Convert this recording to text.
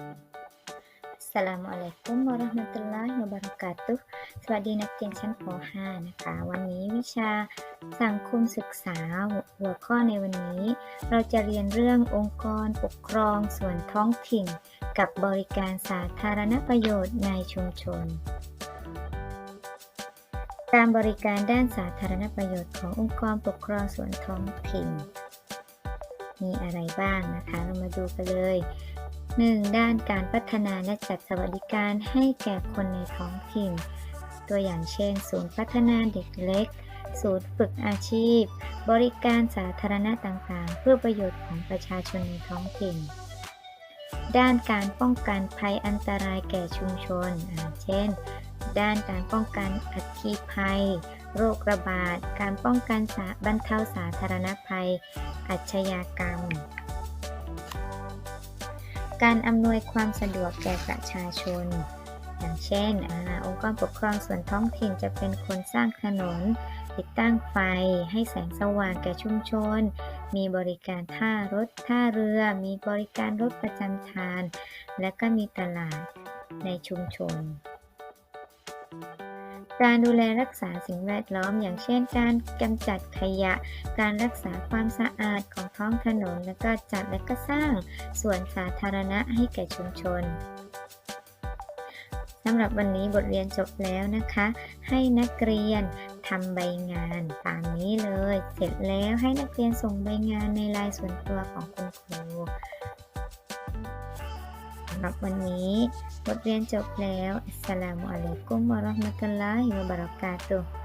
อัสสลามุอะลัยกุมวะเราะห์มะตุลลอฮิวะบะเราะกาตุฮ์สวัสดีนักเรียนชั้นป .5 นะคะ วันนี้วิชาสังคมศึกษาหัวข้อในวันนี้ เราจะเรียนเรื่ององค์กรปกครองส่วนท้องถิ่น กับบริการสาธารณประโยชน์ในชุมชน การบริการด้านสาธารณประโยชน์ขององค์กรปกครองส่วนท้องถิ่นมีอะไรบ้างนะคะ เรามาดูกันเลย 1. ด้านการพัฒนาและจัดสวัสดิการให้แก่คนในท้องถิ่น ตัวอย่างเช่น ศูนย์พัฒนาเด็กเล็ก ศูนย์ฝึกอาชีพ บริการสาธารณะต่างๆ เพื่อประโยชน์ของประชาชนในท้องถิ่น ด้านการป้องกันภัยอันตรายแก่ชุมชน เช่น ด้านการป้องกันอัคคีภัย โรคระบาด การป้องกันสาบรรเทาสาธารณภัย อาชญากรรม การอำนวยความสะดวกแก่ประชาชน อย่างเช่นอองค์กรปกครองส่วนท้องถิ่นจะเป็นคนสร้างถนน ติดตั้งไฟ ให้แสงสว่างแก่ชุมชน มีบริการท่ารถท่าเรือ มีบริการรถประจำทางและก็มีตลาดในชุมชน การดูแลรักษาสิ่งแวดล้อม อย่างเช่น การกำจัดขยะ การรักษาความสะอาดของท้องถนน และก็จัดและก็สร้างสวนสาธารณะให้แก่ชุมชนสำหรับวันนี้บทเรียนจบแล้วนะคะ ให้นักเรียนทำใบงานตามนี้เลย เสร็จแล้วให้นักเรียนส่งใบงานในลน์ส่วนตัวของคุณครู หรับวันนี้ บทเรียนจบแล้วอัสสลามุอะลัยกุมวะเราะห์มะตุลลอฮิวะบะเราะกาตุฮ์